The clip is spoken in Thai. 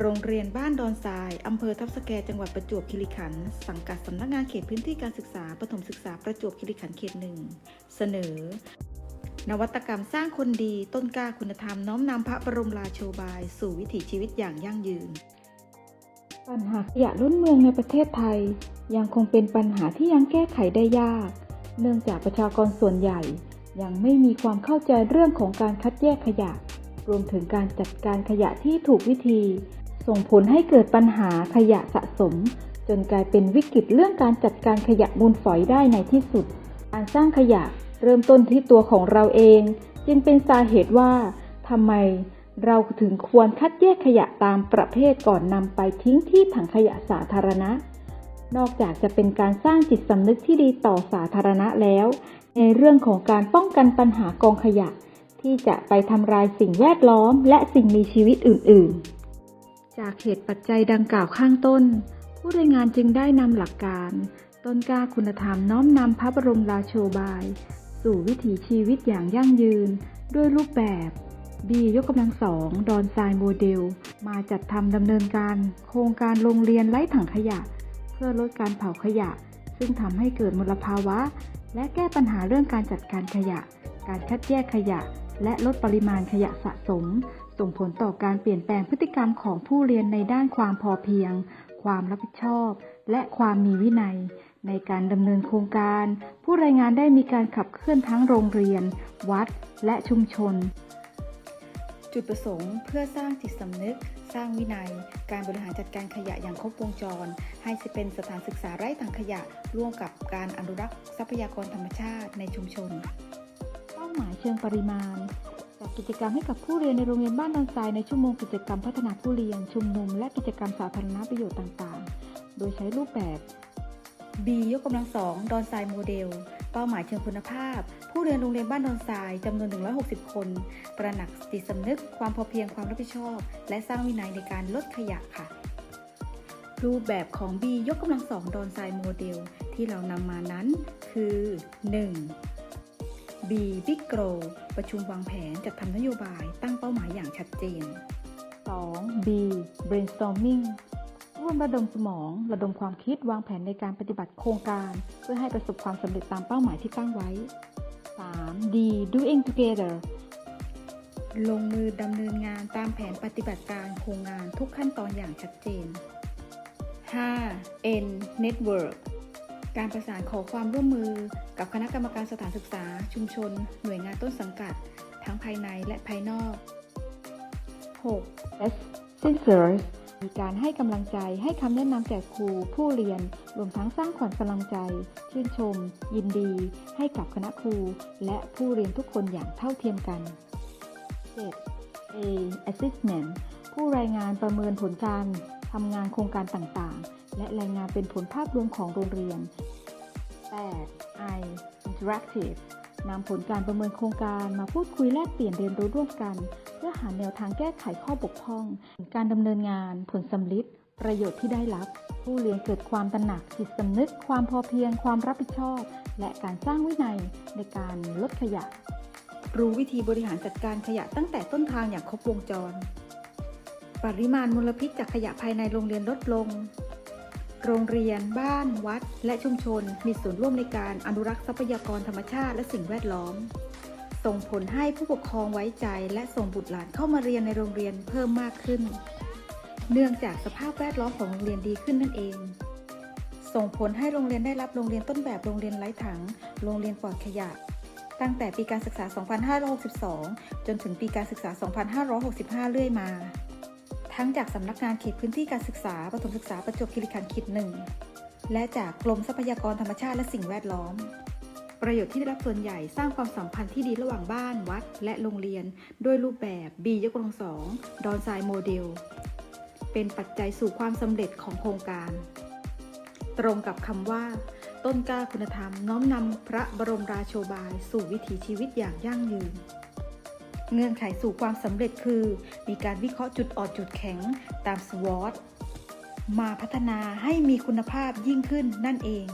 โรงเรียนบ้านดอนทราย อำเภอทับสแกจังหวัดประจวบคีรีขันธ์ สังกัดสำนักงานเขตพื้นที่การศึกษา ประถมศึกษาประจวบคีรีขันธ์เขตหนึ่ง เสนอ นวัตกรรมสร้างคนดี ต้นกล้าคุณธรรม น้อมนำพระบรมราโชบาย สู่วิถีชีวิตอย่างยั่งยืน ปัญหาขยะล้นเมืองในประเทศไทย ยังคงเป็นปัญหาที่ยังแก้ไขได้ยาก เนื่องจากประชากรส่วนใหญ่ ยังไม่มีความเข้าใจเรื่องของการคัดแยกขยะ รวมถึงการจัดการขยะที่ถูกวิธี ส่งผลให้เกิดปัญหาขยะสะสม จนกลายเป็นวิกฤตเรื่องการจัดการขยะมูลฝอยได้ในที่สุด การสร้างขยะเริ่มต้นที่ตัวของเราเอง จึงเป็นสาเหตุว่าทำไมเราถึงควรคัดแยกขยะตามประเภทก่อนนำไปทิ้งที่ถังขยะสาธารณะ นอกจากจะเป็นการสร้างจิตสำนึกที่ดีต่อสาธารณะแล้ว ในเรื่องของการป้องกันปัญหากองขยะ ที่จะไปทำลายสิ่งแวดล้อมและสิ่งมีชีวิตอื่น ๆ จากเหตุปัจจัยดังกล่าวข้างต้น ผู้รายงานจึงได้นำหลักการ ต้นกล้าคุณธรรมน้อมนำพระบรมราโชบาย สู่วิถีชีวิตอย่างยั่งยืน ด้วยรูปแบบบียกกำลังสองดอนทรายโมเดล มาจัดทำดำเนินการ โครงการโรงเรียนไร้ถังขยะ เพื่อลดการเผาขยะ ซึ่งทำให้เกิดมลภาวะ และแก้ปัญหาเรื่องการจัดการขยะ การคัดแยกขยะ และลดปริมาณขยะสะสม ส่งผลต่อการเปลี่ยนแปลงพฤติกรรมของผู้เรียนในด้านความพอเพียง ความรับผิดชอบ และความมีวินัย ในการดำเนินโครงการ ผู้รายงานได้มีการขับเคลื่อนทั้งโรงเรียน วัด และชุมชน จุดประสงค์เพื่อสร้างจิตสำนึก สร้างวินัย การบริหารจัดการขยะอย่างครบวงจร ให้เป็นสถานศึกษาไร้ถังขยะ ร่วมกับการอนุรักษ์ทรัพยากรธรรมชาติในชุมชน เป้าหมายเชิงปริมาณ จัดกิจกรรมให้กับผู้เรียนในโรงเรียนบ้านดอนทรายในชั่วโมงกิจกรรมพัฒนาผู้เรียน ชุมนุม และกิจกรรมสาธารณประโยชน์ต่างๆ โดยใช้รูปแบบ B ยกกำลังสองดอนทรายโมเดล เป้าหมายเชิงคุณภาพ ผู้เรียนโรงเรียนบ้านดอนทรายจำนวน 160 คน ตระหนักจิตสำนึกความพอเพียงความรับผิดชอบ และสร้างวินัยในการลดขยะค่ะ รูปแบบของ B ยกกำลังสองดอนทรายโมเดล ที่เรานำมานั้นคือ 1. B Big Grow ประชุมวางแผนจัดทำนโยบายตั้งเป้าหมายอย่างชัดเจน 2. B Brainstorming ร่วมระดมสมอง ระดมความคิดวางแผนในการปฏิบัติโครงการ เพื่อให้ประสบความสำเร็จตามเป้าหมายที่ตั้งไว้ 3. D Doing Together ลงมือดำเนินงานตามแผนปฏิบัติการโครงงานทุกขั้นตอนอย่างชัดเจน 5. N Network การประสานขอความร่วมมือกับคณะกรรมการสถานศึกษา ชุมชน หน่วยงานต้นสังกัด ทั้งภายในและภายนอก 6. S Scissors มีการให้กำลังใจให้คำแนะนำแก่ครู ผู้เรียน รวมทั้งสร้างขวัญกำลังใจ ชื่นชม ยินดี ให้กับคณะครู และผู้เรียนทุกคนอย่างเท่าเทียมกัน 7. A Assessment ผู้รายงานประเมินผลการทำงานโครงการต่างๆ และรายงานเป็นผลภาพรวมของโรงเรียน 8. I Interactive นำผลการประเมินโครงการมาพูดคุยแลกเปลี่ยนเรียนรู้ร่วมกัน เพื่อหาแนวทางแก้ไขข้อบกพร่อง การดำเนินงานผลสำลิดประโยชน์ที่ได้รับ ผู้เรียนเกิดความตระหนักจิตสำนึก ความพอเพียง ความรับผิดชอบ และการสร้างวินัยในการลดขยะ รู้วิธีบริหารจัดการขยะตั้งแต่ต้นทางอย่างครบวงจร ปริมาณมลพิษจากขยะภายในโรงเรียนลดลง โรงเรียน บ้าน วัด และชุมชน มีส่วนร่วมในการอนุรักษ์ทรัพยากรธรรมชาติและสิ่งแวดล้อม ส่งผลให้ผู้ปกครองไว้ใจ และส่งบุตรหลานเข้ามาเรียนในโรงเรียนเพิ่มมากขึ้น เนื่องจากสภาพแวดล้อมของโรงเรียนดีขึ้นนั่นเอง ส่งผลให้โรงเรียนได้รับโรงเรียนต้นแบบโรงเรียนไร้ถัง โรงเรียนปลอดขยะ ตั้งแต่ปีการศึกษา 2562 จนถึงปีการศึกษา 2565 เรื่อยมา ทั้งจากสำนักงานเขตพื้นที่การศึกษาประถมศึกษาประจวบคีรีขันธ์เขตหนึ่งและจากกรมทรัพยากรธรรมชาติและสิ่งแวดล้อม ประโยชน์ที่ได้รับส่วนใหญ่สร้างความสัมพันธ์ที่ดีระหว่างบ้าน วัด และโรงเรียน ด้วยรูปแบบ B ยกกำลังสองดอนทรายโมเดล เป็นปัจจัยสู่ความสำเร็จของโครงการ ตรงกับคำว่า ต้นกล้าคุณธรรมน้อมนำพระบรมราโชบาย สู่วิถีชีวิตอย่างยั่งยืน เงื่อนไขสู่ความสำเร็จคือ มีการวิเคราะห์จุดอ่อนจุดแข็งตาม SWOT มาพัฒนาให้มีคุณภาพยิ่งขึ้นนั่นเอง